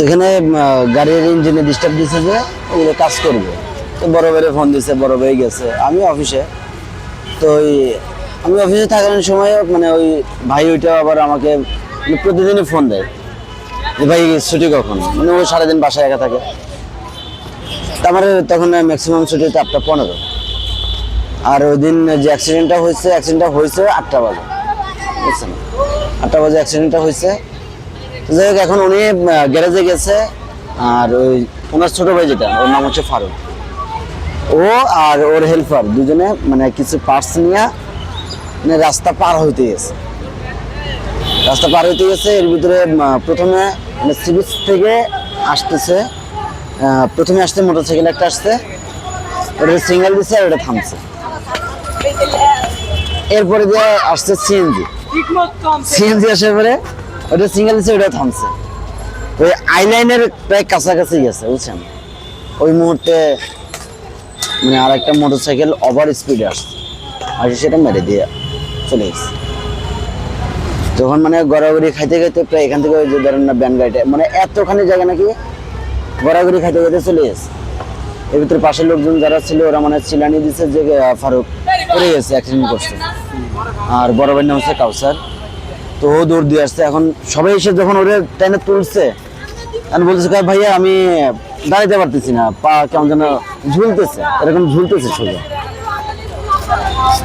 এখানে গাড়ির ইঞ্জিনে ডিস্টার্ব দিয়েছে যে ওগুলো কাজ করবে। তো বড় ভাইরে ফোন দিয়েছে বড় ভাই গেছে। আমি অফিসে তো ওই, আমি অফিসে থাকার সময় মানে ওই ভাই ওইটা আবার আমাকে মানে প্রতিদিনই ফোন দেয় যে, ভাই, ছুটি কখন? মানে ও সারাদিন বাসায় একা থাকে। তারপরে তখন ম্যাক্সিমাম ছুটি হচ্ছে আটটা পনেরো। আর ওই দিন যে অ্যাক্সিডেন্টটা হয়েছে অ্যাক্সিডেন্টটা হয়েছে আটটা বাজে। বুঝছেন? আটটা বাজে অ্যাক্সিডেন্টটা হয়েছে যাই হোক এখন উনি গ্যারেজে গেছে আর ওই ওনার ছোট ভাই যেটা ওর নাম হচ্ছে ফারুক। ও আর ওর হেল্পার দুজনে মানে কিছু পার্টস নিয়ে মানে রাস্তা পার হইতে গেছে। রাস্তা পার হইতে গেছে এর ভিতরে প্রথমে মানে সিবিচ থেকে আসতেছে প্রথমে আসতে মোটরসাইকেল একটা আসছে ওটা সিঙ্গেল দিচ্ছে আর ওটা থামছে। এরপরে দিয়ে আসছে সিএনজি সিএনজি আসার পরে ওটা সিঙ্গেল দিচ্ছে ওটা থামছে। ওই আইলাইনের প্রায় কাছাকাছি গেছে, বুঝছেন? ওই মুহূর্তে মানে আর একটা মোটরসাইকেল ওভার স্পিডে আসছে। আর সেটা মেরে দিয়ে চলে গেছে। তখন মানে গড়াগড়ি খাইতে খাইতে প্রায় এখান থেকে ওই যে ধরেন না ব্যান গাড়িটা মানে এতখানি জায়গা নাকি গড়াগড়ি খাইতে খাইতে চলে গেছে। এর ভিতরে পাশের লোকজন যারা ছিল, ওরা মানে চিলানি দিচ্ছে যে ফারুক, পড়ে গেছে অ্যাক্সিডেন্ট করছে। আর বড় ভাইয়ের নাম হচ্ছে কাউসার। তো ও দৌড় দিয়ে আসছে। এখন সবাই এসে যখন ওরে টেনে তুলছে, আমি বলতেছে, "কয় ভাইয়া, আমি দাঁড়াইতে পারতেছি না, পা কেমন যেন ঝুলতেছে। এরকম ঝুলতেছে সোজা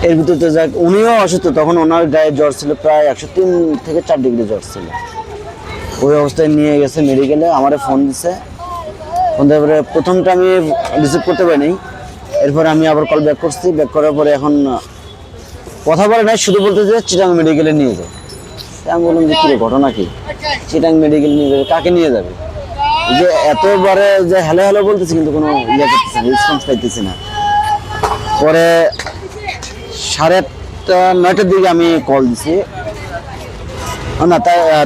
এর ভিতরে তো যাক, উনিও অসুস্থ, তখন ওনার গায়ে জ্বর ছিল প্রায় একশো তিন থেকে চার ডিগ্রি জ্বর ছিল। ওই অবস্থায় নিয়ে গেছে মেডিকেলে আমারে ফোন দিছে। ফোন দেওয়ার পরে প্রথমটা আমি রিসিভ করতে পারিনি। এরপরে আমি আবার কল ব্যাক করছি। ব্যাক করার পরে এখন কথা বলে নাই, শুধু বলতে যে চিটাং মেডিকেলে নিয়ে যায় আমি বললাম যে কি ঘটনা কি? চিটাং মেডিকেল নিয়ে যাবে, কাকে নিয়ে যাবে? যে এতবারে যে হ্যালো হ্যালো বলতেছি কিন্তু কোনো ইয়ে করতেছি না রেসপন্স পাইতেছি না। পরে সাড়ে নয়টার দিকে আমি কল দিছি। না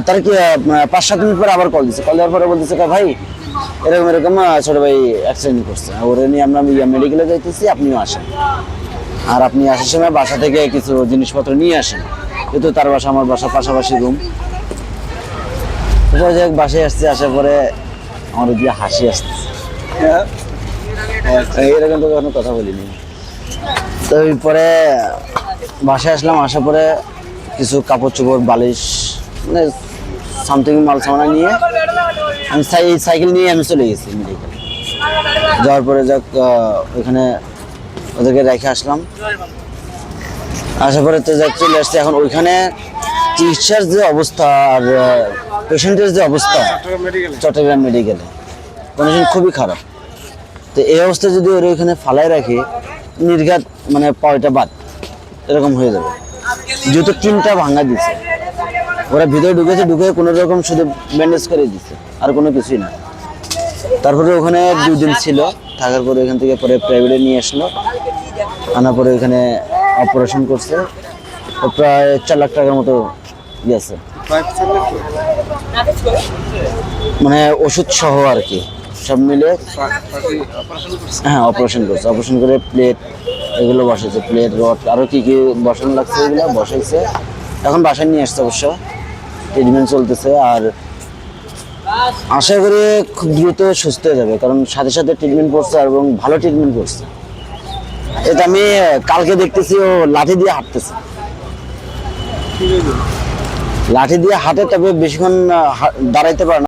তার কি পাঁচ সাত মিনিট পরে আবার কল দিছে। কল দেওয়ার পরে বলতেছে "কা, ভাই, এরকম এরকম ছোট ভাই অ্যাক্সিডেন্ট করছে। ওরে নিয়ে আমরা মেডিকেলে যাইতেছি, আপনিও আসেন। আর আপনি আসার সময় বাসা থেকে কিছু জিনিসপত্র নিয়ে আসেন। যেহেতু তার বাসা আমার বাসা পাশাপাশি রুম যাই হোক বাসায় আসছে, আসার পরে আমার দিয়ে হাসি আসতেছে এরকম তো কখনো কথা বলিনি। তো পরে বাসায় আসলাম, আসার পরে কিছু কাপড় চোপড় বালিশ মানে সামথিং মাল সামানা নিয়ে আমি সাইকেল নিয়ে আমি চলে গেছি মেডিকেল যাওয়ার পরে যাক ওইখানে ওদেরকে রেখে আসলাম। আসার পরে তো চলে আসছে। এখন ওইখানে চিকিৎসার যে অবস্থা আর পেশেন্টের যে অবস্থা, চট্টগ্রাম মেডিকেলে কন্ডিশন খুবই খারাপ। তো এই অবস্থায় যদি ওরা ওইখানে ফালাই রাখে, নির্ঘাত মানে পয়টা বাদ, এরকম হয়ে যাবে। যেহেতু তিনটা ভাঙা দিছে। ওরা ভিতরে ঢুকেছে, ঢুকে কোনো রকম শুধু ব্যান্ডেজ করে দিচ্ছে আর কোনো কিছুই না। তারপরে ওখানে দুদিন ছিল, থাকার পরে ওখান থেকে পরে প্রাইভেটে নিয়ে আসলো। আনার পরে ওখানে অপারেশন করছে। প্রায় চার লাখ টাকার মতো গেছে। মানে ওষুধ সহ আর কি, সব মিলে হ্যাঁ অপারেশন করছে। অপারেশন করে প্লেট এগুলো বসাইছে। প্লেট রড আরও কি কি বসানো লাগছে এগুলো বসাইছে। এখন বাসায় নিয়ে আসছে অবশ্য। ট্রিটমেন্ট চলতেছে আর আশা করি খুব দ্রুত সুস্থ হয়ে যাবে। কারণ সাথে সাথে ট্রিটমেন্ট করছে এবং ভালো ট্রিটমেন্ট করছে। এটা আমি কালকে দেখতেছি ও লাঠি দিয়ে হাঁটতেছে। লাঠি দিয়ে হাঁটে তবে বেশিক্ষণ দাঁড়াইতে পারে না।